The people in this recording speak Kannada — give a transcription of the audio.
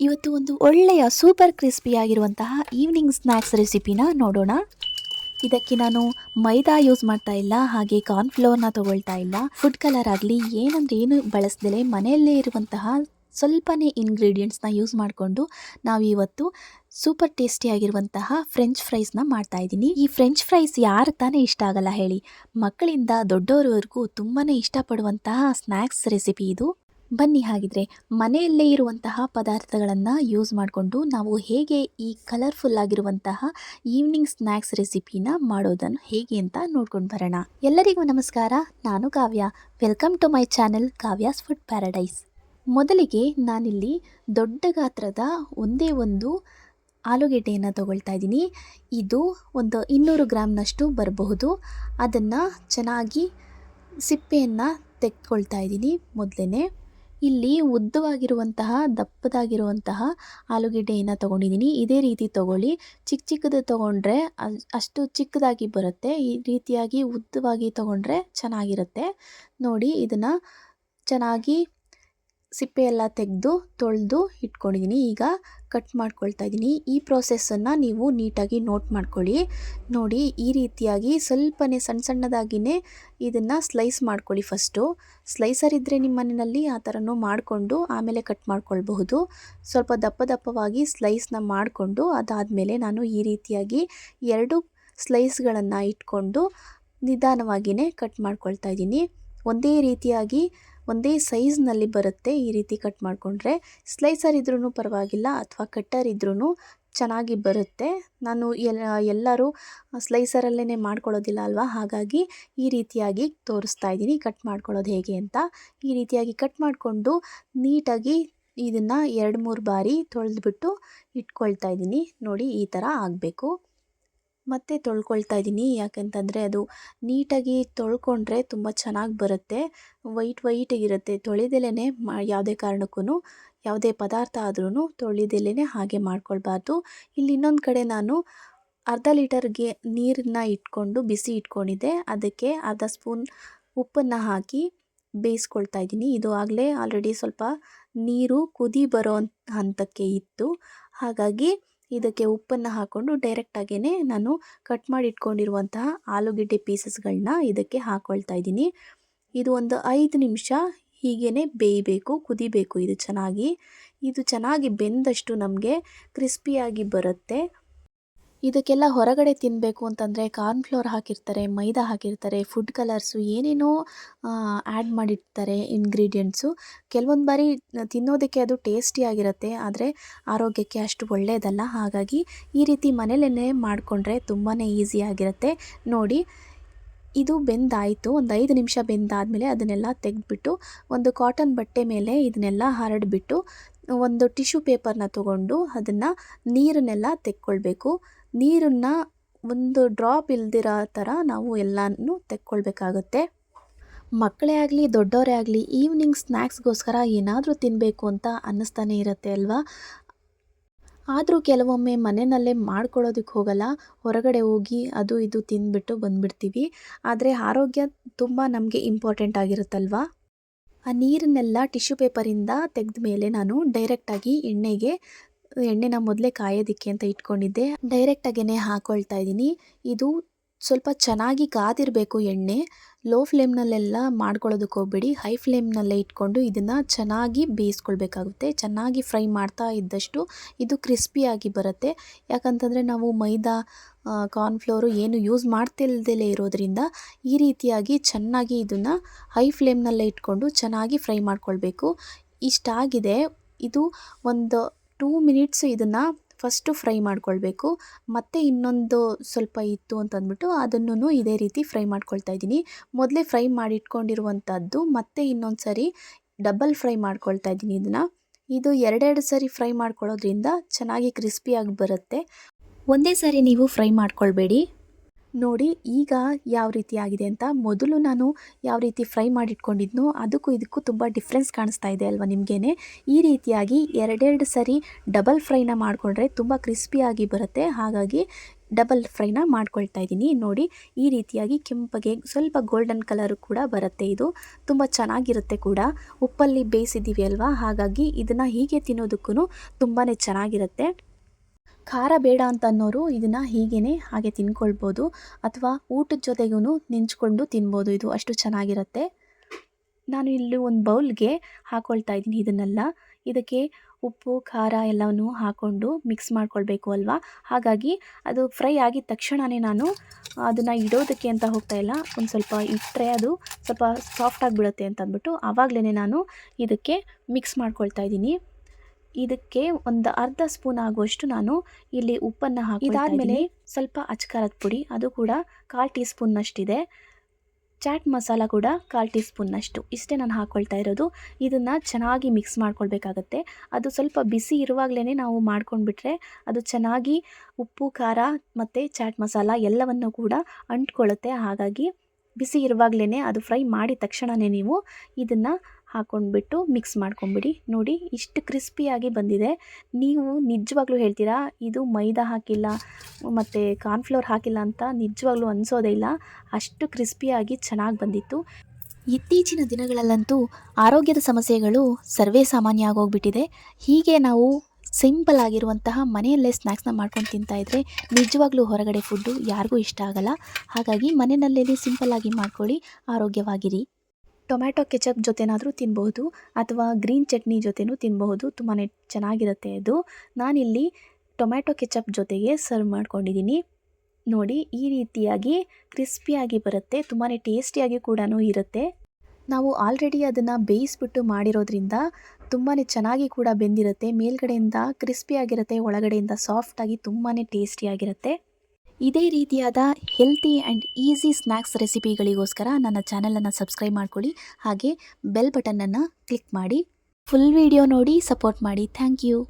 ಇವತ್ತು ಒಂದು ಒಳ್ಳೆಯ ಸೂಪರ್ ಕ್ರಿಸ್ಪಿಯಾಗಿರುವಂತಹ ಈವ್ನಿಂಗ್ ಸ್ನ್ಯಾಕ್ಸ್ ರೆಸಿಪಿನ ನೋಡೋಣ. ಇದಕ್ಕೆ ನಾನು ಮೈದಾ ಯೂಸ್ ಮಾಡ್ತಾ ಇಲ್ಲ, ಹಾಗೆ ಕಾರ್ನ್ಫ್ಲೋರ್ನ ತಗೊಳ್ತಾ ಇಲ್ಲ. ಫುಡ್ ಕಲರ್ ಆಗಲಿ, ಏನಂದ್ರೆ ಏನು ಬಳಸ್ದಲೇ ಮನೆಯಲ್ಲೇ ಇರುವಂತಹ ಸ್ವಲ್ಪನೇ ಇಂಗ್ರೀಡಿಯೆಂಟ್ಸ್ನ ಯೂಸ್ ಮಾಡಿಕೊಂಡು ನಾವು ಇವತ್ತು ಸೂಪರ್ ಟೇಸ್ಟಿಯಾಗಿರುವಂತಹ ಫ್ರೆಂಚ್ ಫ್ರೈಸ್ನ ಮಾಡ್ತಾ ಇದ್ದೀನಿ. ಈ ಫ್ರೆಂಚ್ ಫ್ರೈಸ್ ಯಾರು ತಾನೇ ಇಷ್ಟ ಆಗಲ್ಲ ಹೇಳಿ. ಮಕ್ಕಳಿಂದ ದೊಡ್ಡವರವರೆಗೂ ತುಂಬಾ ಇಷ್ಟಪಡುವಂತಹ ಸ್ನ್ಯಾಕ್ಸ್ ರೆಸಿಪಿ ಇದು. ಬನ್ನಿ ಹಾಗಿದ್ರೆ ಮನೆಯಲ್ಲೇ ಇರುವಂತಹ ಪದಾರ್ಥಗಳನ್ನು ಯೂಸ್ ಮಾಡಿಕೊಂಡು ನಾವು ಹೇಗೆ ಈ ಕಲರ್ಫುಲ್ ಆಗಿರುವಂತಹ ಈವ್ನಿಂಗ್ ಸ್ನ್ಯಾಕ್ಸ್ ರೆಸಿಪಿನ ಮಾಡೋದನ್ನು ಹೇಗೆ ಅಂತ ನೋಡ್ಕೊಂಡು ಬರೋಣ. ಎಲ್ಲರಿಗೂ ನಮಸ್ಕಾರ, ನಾನು Kavya. Welcome to my channel Kavya's food paradise ಮೊದಲಿಗೆ ನಾನಿಲ್ಲಿ ದೊಡ್ಡ ಗಾತ್ರದ ಒಂದೇ ಒಂದು ಆಲೂಗೆಡ್ಡೆಯನ್ನು ತಗೊಳ್ತಾ ಇದ್ದೀನಿ. ಇದು ಒಂದು ಇನ್ನೂರು ಗ್ರಾಮ್ನಷ್ಟು ಬರಬಹುದು. ಅದನ್ನು ಚೆನ್ನಾಗಿ ಸಿಪ್ಪೆಯನ್ನು ತೆಕ್ಕೊಳ್ತಾ ಇದ್ದೀನಿ ಮೊದಲೇ ಇಲ್ಲಿ ಉದ್ದವಾಗಿರುವಂತಹ, ದಪ್ಪದಾಗಿರುವಂತಹ ಆಲೂಗೆಡ್ಡೆಯನ್ನು ತೊಗೊಂಡಿದ್ದೀನಿ ಇದೇ ರೀತಿ ತೊಗೊಳ್ಳಿ. ಚಿಕ್ಕ ಚಿಕ್ಕದು ತೊಗೊಂಡ್ರೆ ಅಷ್ಟು ಚಿಕ್ಕದಾಗಿ ಬರುತ್ತೆ. ಈ ರೀತಿಯಾಗಿ ಉದ್ದವಾಗಿ ತೊಗೊಂಡ್ರೆ ಚೆನ್ನಾಗಿರುತ್ತೆ. ನೋಡಿ, ಇದನ್ನು ಚೆನ್ನಾಗಿ ಸಿಪ್ಪೆ ಎಲ್ಲ ತೆಗೆದು, ತೊಳೆದು ಇಟ್ಕೊಂಡಿದ್ದೀನಿ ಈಗ ಕಟ್ ಮಾಡ್ಕೊಳ್ತಾ ಇದ್ದೀನಿ ಈ ಪ್ರೋಸೆಸ್ಸನ್ನು ನೀವು ನೀಟಾಗಿ ನೋಟ್ ಮಾಡ್ಕೊಳ್ಳಿ. ನೋಡಿ, ಈ ರೀತಿಯಾಗಿ ಸ್ವಲ್ಪನೇ ಸಣ್ಣ ಸಣ್ಣದಾಗಿಯೇ ಇದನ್ನು ಸ್ಲೈಸ್ ಮಾಡ್ಕೊಳ್ಳಿ ಫಸ್ಟು ಸ್ಲೈಸರ್ ಇದ್ದರೆ ನಿಮ್ಮ ಮನೆಯಲ್ಲಿ ಆ ಥರನೂ ಮಾಡಿಕೊಂಡು ಆಮೇಲೆ ಕಟ್ ಮಾಡ್ಕೊಳ್ಬಹುದು. ಸ್ವಲ್ಪ ದಪ್ಪ ದಪ್ಪವಾಗಿ ಸ್ಲೈಸ್ನ ಮಾಡಿಕೊಂಡು ಅದಾದಮೇಲೆ ನಾನು ಈ ರೀತಿಯಾಗಿ ಎರಡು ಸ್ಲೈಸ್ಗಳನ್ನು ಇಟ್ಕೊಂಡು ನಿಧಾನವಾಗಿಯೇ ಕಟ್ ಮಾಡ್ಕೊಳ್ತಾ ಇದ್ದೀನಿ ಒಂದೇ ರೀತಿಯಾಗಿ ಒಂದೇ ಸೈಜ್ನಲ್ಲಿ ಬರುತ್ತೆ ಈ ರೀತಿ ಕಟ್ ಮಾಡಿಕೊಂಡ್ರೆ. ಸ್ಲೈಸರ್ ಇದ್ರೂ ಪರವಾಗಿಲ್ಲ ಅಥವಾ ಕಟ್ಟರ್ ಇದ್ರೂ ಚೆನ್ನಾಗಿ ಬರುತ್ತೆ. ನಾನು ಎಲ್ಲ, ಎಲ್ಲರೂ ಸ್ಲೈಸರಲ್ಲೇ ಮಾಡ್ಕೊಳ್ಳೋದಿಲ್ಲ ಅಲ್ವಾ? ಹಾಗಾಗಿ ಈ ರೀತಿಯಾಗಿ ತೋರಿಸ್ತಾ ಇದ್ದೀನಿ. ಕಟ್ ಮಾಡ್ಕೊಳ್ಳೋದು ಹೇಗೆ ಅಂತ. ಈ ರೀತಿಯಾಗಿ ಕಟ್ ಮಾಡಿಕೊಂಡು ನೀಟಾಗಿ ಇದನ್ನು ಎರಡು ಮೂರು ಬಾರಿ ತೊಳೆದ್ಬಿಟ್ಟು ಇಟ್ಕೊಳ್ತಾ ಇದ್ದೀನಿ. ನೋಡಿ ಈ ಥರ ಆಗಬೇಕು. ಮತ್ತೆ ತೊಳ್ಕೊಳ್ತಾ ಇದ್ದೀನಿ. ಯಾಕೆಂತಂದರೆ ಅದು ನೀಟಾಗಿ ತೊಳ್ಕೊಂಡ್ರೆ ತುಂಬ ಚೆನ್ನಾಗಿ ಬರುತ್ತೆ. ವೈಟ್ ವೈಟಾಗಿರುತ್ತೆ ತೊಳೆದೆಲೆ ಮಾ, ಯಾವುದೇ ಕಾರಣಕ್ಕೂ ಯಾವುದೇ ಪದಾರ್ಥ ಆದ್ರೂ ತೊಳೆದೆಲೆ ಹಾಗೆ ಮಾಡ್ಕೊಳ್ಬಾರ್ದು. ಇಲ್ಲಿ ಇನ್ನೊಂದು ಕಡೆ ನಾನು ಅರ್ಧ ಲೀಟರ್ಗೆ ನೀರನ್ನ ಇಟ್ಕೊಂಡು ಬಿಸಿ ಇಟ್ಕೊಂಡಿದ್ದೆ. ಅದಕ್ಕೆ ಅರ್ಧ ಸ್ಪೂನ್ ಉಪ್ಪನ್ನು ಹಾಕಿ ಬೇಯಿಸ್ಕೊಳ್ತಾ ಇದ್ದೀನಿ. ಇದು ಆಗಲೇ ಆಲ್ರೆಡಿ ಸ್ವಲ್ಪ ನೀರು ಕುದಿ ಬರೋ ಹಂತಕ್ಕೆ ಇತ್ತು. ಹಾಗಾಗಿ ಇದಕ್ಕೆ ಉಪ್ಪನ್ನು ಹಾಕ್ಕೊಂಡು ಡೈರೆಕ್ಟಾಗೇ ನಾನು ಕಟ್ ಮಾಡಿ ಇಟ್ಕೊಂಡಿರುವಂತಹ ಆಲೂಗೆಡ್ಡೆ ಪೀಸಸ್ಗಳನ್ನ ಇದಕ್ಕೆ ಹಾಕ್ಕೊಳ್ತಾ ಇದ್ದೀನಿ. ಇದು ಒಂದು ಐದು ನಿಮಿಷ ಹೀಗೇ ಬೇಯಬೇಕು, ಕುದಿಬೇಕು ಇದು ಚೆನ್ನಾಗಿ. ಇದು ಚೆನ್ನಾಗಿ ಬೆಂದಷ್ಟು ನಮಗೆ ಕ್ರಿಸ್ಪಿಯಾಗಿ ಬರುತ್ತೆ. ಇದಕ್ಕೆಲ್ಲ ಹೊರಗಡೆ ತಿನ್ನಬೇಕು ಅಂತಂದರೆ ಕಾರ್ನ್ಫ್ಲೋರ್ ಹಾಕಿರ್ತಾರೆ, ಮೈದಾ ಹಾಕಿರ್ತಾರೆ ಫುಡ್ ಕಲರ್ಸು ಏನೇನೋ ಆ್ಯಡ್ ಮಾಡಿರ್ತಾರೆ ಇಂಗ್ರೀಡಿಯೆಂಟ್ಸು ಕೆಲವೊಂದು ಬಾರಿ ತಿನ್ನೋದಕ್ಕೆ ಅದು ಟೇಸ್ಟಿಯಾಗಿರುತ್ತೆ ಆದರೆ ಆರೋಗ್ಯಕ್ಕೆ ಅಷ್ಟು ಒಳ್ಳೆಯದಲ್ಲ ಹಾಗಾಗಿ ಈ ರೀತಿ ಮನೇಲೇ ಮಾಡಿಕೊಂಡ್ರೆ ತುಂಬಾ ಈಸಿಯಾಗಿರುತ್ತೆ ನೋಡಿ, ಇದು ಬೆಂದಾಯಿತು. ಒಂದು ಐದು ನಿಮಿಷ ಬೆಂದಾದಮೇಲೆ ಅದನ್ನೆಲ್ಲ ತೆಗೆದ್ಬಿಟ್ಟು, ಒಂದು ಕಾಟನ್ ಬಟ್ಟೆ ಮೇಲೆ ಇದನ್ನೆಲ್ಲ ಹರಡಿಬಿಟ್ಟು ಒಂದು ಟಿಶ್ಯೂ ಪೇಪರ್ನ ತಗೊಂಡು ಅದನ್ನು ನೀರನ್ನೆಲ್ಲ ತೆಕ್ಕೊಳ್ಬೇಕು. ನೀರನ್ನು ಒಂದು ಡ್ರಾಪ್ ಇಲ್ದಿರೋ ಥರ ನಾವು ಎಲ್ಲನೂ ತೆಕ್ಕೊಳ್ಬೇಕಾಗುತ್ತೆ. ಮಕ್ಕಳೇ ಆಗಲಿ ದೊಡ್ಡವರೇ ಆಗಲಿ, ಈವ್ನಿಂಗ್ ಸ್ನ್ಯಾಕ್ಸ್ಗೋಸ್ಕರ ಏನಾದರೂ ತಿನ್ನಬೇಕು ಅಂತ ಅನ್ನಿಸ್ತಾನೆ ಇರುತ್ತೆ ಅಲ್ವಾ? ಆದರೂ ಕೆಲವೊಮ್ಮೆ ಮನೆಯಲ್ಲೇ ಮಾಡ್ಕೊಳ್ಳೋದಕ್ಕೆ ಹೋಗಲ್ಲ. ಹೊರಗಡೆ ಹೋಗಿ ಅದು ಇದು ತಿಂದ್ಬಿಟ್ಟು ಬಂದುಬಿಡ್ತೀವಿ. ಆದರೆ ಆರೋಗ್ಯ ತುಂಬ ನಮಗೆ ಇಂಪಾರ್ಟೆಂಟ್ ಆಗಿರುತ್ತಲ್ವಾ? ಆ ನೀರನ್ನೆಲ್ಲ ಟಿಶ್ಯೂ ಪೇಪರಿಂದ ತೆಗೆದ ಮೇಲೆ ನಾನು ಡೈರೆಕ್ಟಾಗಿ ಎಣ್ಣೆಗೆ, ಎಣ್ಣೆನ ಮೊದಲೇ ಕಾಯೋದಿಕ್ಕೆ ಅಂತ ಇಟ್ಕೊಂಡಿದ್ದೆ. ಡೈರೆಕ್ಟಾಗೇ ಹಾಕ್ಕೊಳ್ತಾ ಇದ್ದೀನಿ. ಇದು ಸ್ವಲ್ಪ ಚೆನ್ನಾಗಿ ಕಾದಿರಬೇಕು ಎಣ್ಣೆ ಲೋ ಫ್ಲೇಮ್ನಲ್ಲೆಲ್ಲ ಮಾಡ್ಕೊಳ್ಳೋದಕ್ಕೆ ಹೋಗ್ಬೇಡಿ. ಹೈ ಫ್ಲೇಮ್ನಲ್ಲೇ ಇಟ್ಕೊಂಡು ಇದನ್ನು ಚೆನ್ನಾಗಿ ಬೇಯಿಸ್ಕೊಳ್ಬೇಕಾಗುತ್ತೆ. ಚೆನ್ನಾಗಿ ಫ್ರೈ ಮಾಡ್ತಾ ಇದ್ದಷ್ಟು ಇದು ಕ್ರಿಸ್ಪಿಯಾಗಿ ಬರುತ್ತೆ. ಯಾಕಂತಂದರೆ ನಾವು ಮೈದಾ ಕಾರ್ನ್ಫ್ಲೋರು ಏನು ಯೂಸ್ ಮಾಡ್ತಿಲ್ದೇ ಇರೋದ್ರಿಂದ ಈ ರೀತಿಯಾಗಿ ಚೆನ್ನಾಗಿ ಇದನ್ನು ಹೈ ಫ್ಲೇಮ್ನಲ್ಲೇ ಇಟ್ಕೊಂಡು ಚೆನ್ನಾಗಿ ಫ್ರೈ ಮಾಡ್ಕೊಳ್ಬೇಕು. ಇಷ್ಟಾಗಿದೆ. ಇದು ಒಂದು ಟೂ ಮಿನಿಟ್ಸ್ ಇದನ್ನು ಫಸ್ಟು ಫ್ರೈ ಮಾಡ್ಕೊಳ್ಬೇಕು. ಮತ್ತು ಇನ್ನೊಂದು ಸ್ವಲ್ಪ ಇತ್ತು ಅಂತಂದ್ಬಿಟ್ಟು ಅದನ್ನು ಇದೇ ರೀತಿ ಫ್ರೈ ಮಾಡ್ಕೊಳ್ತಾ ಇದ್ದೀನಿ. ಮೊದಲೇ ಫ್ರೈ ಮಾಡಿಟ್ಕೊಂಡಿರುವಂಥದ್ದು, ಮತ್ತೆ ಇನ್ನೊಂದು ಸರಿ ಡಬಲ್ ಫ್ರೈ ಮಾಡ್ಕೊಳ್ತಾ ಇದ್ದೀನಿ ಇದನ್ನು. ಇದು ಎರಡೆರಡು ಸರಿ ಫ್ರೈ ಮಾಡ್ಕೊಳ್ಳೋದ್ರಿಂದ ಚೆನ್ನಾಗಿ ಕ್ರಿಸ್ಪಿಯಾಗಿ ಬರುತ್ತೆ. ಒಂದೇ ಸರಿ ನೀವು ಫ್ರೈ ಮಾಡ್ಕೊಳ್ಬೇಡಿ. ನೋಡಿ, ಈಗ ಯಾವ ರೀತಿ ಆಗಿದೆ ಅಂತ ಮೊದಲು ನಾನು ಯಾವ ರೀತಿ ಫ್ರೈ ಮಾಡಿಟ್ಕೊಂಡಿದ್ನೋ ಅದಕ್ಕೂ ಇದಕ್ಕೂ ತುಂಬ ಡಿಫ್ರೆನ್ಸ್ ಕಾಣಿಸ್ತಾ ಇದೆ ಅಲ್ವಾ ನಿಮಗೇನೆ? ಈ ರೀತಿಯಾಗಿ ಎರಡೆರಡು ಸರಿ ಡಬಲ್ ಫ್ರೈನ ಮಾಡಿಕೊಂಡ್ರೆ ತುಂಬ ಕ್ರಿಸ್ಪಿಯಾಗಿ ಬರುತ್ತೆ. ಹಾಗಾಗಿ ಡಬಲ್ ಫ್ರೈನ ಮಾಡ್ಕೊಳ್ತಾ ಇದ್ದೀನಿ. ನೋಡಿ, ಈ ರೀತಿಯಾಗಿ ಕೆಂಪಗೆ ಸ್ವಲ್ಪ ಗೋಲ್ಡನ್ ಕಲರ್ ಕೂಡ ಬರುತ್ತೆ ಇದು. ತುಂಬ ಚೆನ್ನಾಗಿರುತ್ತೆ ಕೂಡ. ಉಪ್ಪಲ್ಲಿ ಬೇಯಿಸಿದ್ದೀವಿ ಅಲ್ವಾ? ಹಾಗಾಗಿ ಇದನ್ನು ಹೀಗೆ ತಿನ್ನೋದಕ್ಕೂ ತುಂಬಾ ಚೆನ್ನಾಗಿರುತ್ತೆ. ಖಾರ ಬೇಡ ಅಂತ ಅನ್ನೋರು ಇದನ್ನು ಹೀಗೇ ಹಾಗೆ ತಿನ್ಕೊಳ್ಬೋದು ಅಥವಾ ಊಟದ ಜೊತೆಗೂ ನೆಂಚ್ಕೊಂಡು ತಿನ್ಬೋದು. ಇದು ಅಷ್ಟು ಚೆನ್ನಾಗಿರುತ್ತೆ. ನಾನು ಇಲ್ಲಿ ಒಂದು ಬೌಲ್ಗೆ ಹಾಕ್ಕೊಳ್ತಾ ಇದ್ದೀನಿ ಇದನ್ನೆಲ್ಲ. ಇದಕ್ಕೆ ಉಪ್ಪು, ಖಾರ ಎಲ್ಲವನ್ನು ಹಾಕ್ಕೊಂಡು ಮಿಕ್ಸ್ ಮಾಡ್ಕೊಳ್ಬೇಕು ಅಲ್ವಾ? ಹಾಗಾಗಿ ಅದು ಫ್ರೈ ಆಗಿದ ತಕ್ಷಣವೇ ನಾನು ಅದನ್ನು ಇಡೋದಕ್ಕೆ ಅಂತ ಹೋಗ್ತಾ ಇಲ್ಲ. ಒಂದು ಸ್ವಲ್ಪ ಇಟ್ಟರೆ ಅದು ಸ್ವಲ್ಪ ಸಾಫ್ಟ್ ಆಗಿಬಿಡುತ್ತೆ ಅಂತ ಅಂದ್ಬಿಟ್ಟು ಆವಾಗಲೇ ನಾನು ಇದಕ್ಕೆ ಮಿಕ್ಸ್ ಮಾಡ್ಕೊಳ್ತಾ ಇದ್ದೀನಿ. ಇದಕ್ಕೆ ಒಂದು ಅರ್ಧ ಸ್ಪೂನ್ ಆಗುವಷ್ಟು ನಾನು ಇಲ್ಲಿ ಉಪ್ಪನ್ನು ಹಾಕಿ ಇದಾದಮೇಲೆ ಸ್ವಲ್ಪ ಅಚ್ಕಾರದ ಪುಡಿ ಅದು ಕೂಡ ಕಾಲು ಟೀ ಸ್ಪೂನ್ನಷ್ಟಿದೆ ಚಾಟ್ ಮಸಾಲ ಕೂಡ ಕಾಲು ಟೀ ಸ್ಪೂನ್ನಷ್ಟು ಇಷ್ಟೇ ನಾನು ಹಾಕ್ಕೊಳ್ತಾ ಇರೋದು. ಇದನ್ನು ಚೆನ್ನಾಗಿ ಮಿಕ್ಸ್ ಮಾಡ್ಕೊಳ್ಬೇಕಾಗತ್ತೆ. ಅದು ಸ್ವಲ್ಪ ಬಿಸಿ ಇರುವಾಗಲೇ ನಾವು ಮಾಡ್ಕೊಂಡ್ಬಿಟ್ರೆ ಅದು ಚೆನ್ನಾಗಿ ಉಪ್ಪು ಖಾರ ಮತ್ತು ಚಾಟ್ ಮಸಾಲ ಎಲ್ಲವನ್ನು ಕೂಡ ಅಂಟ್ಕೊಳ್ಳುತ್ತೆ. ಹಾಗಾಗಿ ಬಿಸಿ ಇರುವಾಗಲೇ ಅದು ಫ್ರೈ ಮಾಡಿದ ತಕ್ಷಣವೇ ನೀವು ಇದನ್ನು ಹಾಕ್ಕೊಂಡ್ಬಿಟ್ಟು ಮಿಕ್ಸ್ ಮಾಡ್ಕೊಂಬಿಡಿ. ನೋಡಿ, ಇಷ್ಟು ಕ್ರಿಸ್ಪಿಯಾಗಿ ಬಂದಿದೆ. ನೀವು ನಿಜವಾಗ್ಲೂ ಹೇಳ್ತೀರಾ, ಇದು ಮೈದಾ ಹಾಕಿಲ್ಲ, ಮತ್ತು ಕಾರ್ನ್ಫ್ಲೋರ್ ಹಾಕಿಲ್ಲ ಅಂತ ನಿಜವಾಗ್ಲೂ ಅನಿಸೋದೇ ಇಲ್ಲ. ಅಷ್ಟು ಕ್ರಿಸ್ಪಿಯಾಗಿ ಚೆನ್ನಾಗಿ ಬಂದಿತ್ತು. ಇತ್ತೀಚಿನ ದಿನಗಳಲ್ಲಂತೂ ಆರೋಗ್ಯದ ಸಮಸ್ಯೆಗಳು ಸರ್ವೇ ಸಾಮಾನ್ಯ ಆಗೋಗ್ಬಿಟ್ಟಿದೆ. ಹೀಗೆ ನಾವು ಸಿಂಪಲ್ ಆಗಿರುವಂತಹ ಮನೆಯಲ್ಲೇ ಸ್ನ್ಯಾಕ್ಸ್ನ ಮಾಡ್ಕೊಂಡು ತಿಂತಾ ಇದ್ದರೆ ನಿಜವಾಗ್ಲೂ ಹೊರಗಡೆ ಫುಡ್ಡು ಯಾರಿಗೂ ಇಷ್ಟ ಆಗಲ್ಲ. ಹಾಗಾಗಿ ಮನೆಯಲ್ಲೇ ಸಿಂಪಲ್ಲಾಗಿ ಮಾಡ್ಕೊಳ್ಳಿ, ಆರೋಗ್ಯವಾಗಿರಿ. ಟೊಮ್ಯಾಟೊ ಕೆಚಪ್ ಜೊತೆನಾದರೂ ತಿನ್ಬಹುದು ಅಥವಾ ಗ್ರೀನ್ ಚಟ್ನಿ ಜೊತೆನೂ ತಿನ್ನಬಹುದು ತುಂಬಾ ಚೆನ್ನಾಗಿರುತ್ತೆ ಇದು. ನಾನಿಲ್ಲಿ ಟೊಮ್ಯಾಟೊ ಕೆಚಪ್ ಜೊತೆಗೆ ಸರ್ವ್ ಮಾಡ್ಕೊಂಡಿದ್ದೀನಿ ನೋಡಿ, ಈ ರೀತಿಯಾಗಿ ಕ್ರಿಸ್ಪಿಯಾಗಿ ಬರುತ್ತೆ. ತುಂಬಾ ಟೇಸ್ಟಿಯಾಗಿ ಕೂಡ ಇರುತ್ತೆ. ನಾವು ಆಲ್ರೆಡಿ ಅದನ್ನು ಬೇಯಿಸ್ಬಿಟ್ಟು ಮಾಡಿರೋದ್ರಿಂದ ತುಂಬಾ ಚೆನ್ನಾಗಿ ಕೂಡ ಬೆಂದಿರುತ್ತೆ. ಮೇಲ್ಗಡೆಯಿಂದ ಕ್ರಿಸ್ಪಿಯಾಗಿರುತ್ತೆ, ಒಳಗಡೆಯಿಂದ ಸಾಫ್ಟಾಗಿ ತುಂಬಾ ಟೇಸ್ಟಿಯಾಗಿರುತ್ತೆ. ಇದೇ ರೀತಿಯಾದ ಹೆಲ್ತಿ ಆ್ಯಂಡ್ ಈಸಿ ಸ್ನ್ಯಾಕ್ಸ್ ರೆಸಿಪಿಗಳಿಗೋಸ್ಕರ ನನ್ನ ಚಾನಲನ್ನು ಸಬ್ಸ್ಕ್ರೈಬ್ ಮಾಡ್ಕೊಳ್ಳಿ. ಹಾಗೆ ಬೆಲ್ ಬಟನನ್ನು ಕ್ಲಿಕ್ ಮಾಡಿ. ಫುಲ್ ವಿಡಿಯೋ ನೋಡಿ ಸಪೋರ್ಟ್ ಮಾಡಿ. Thank you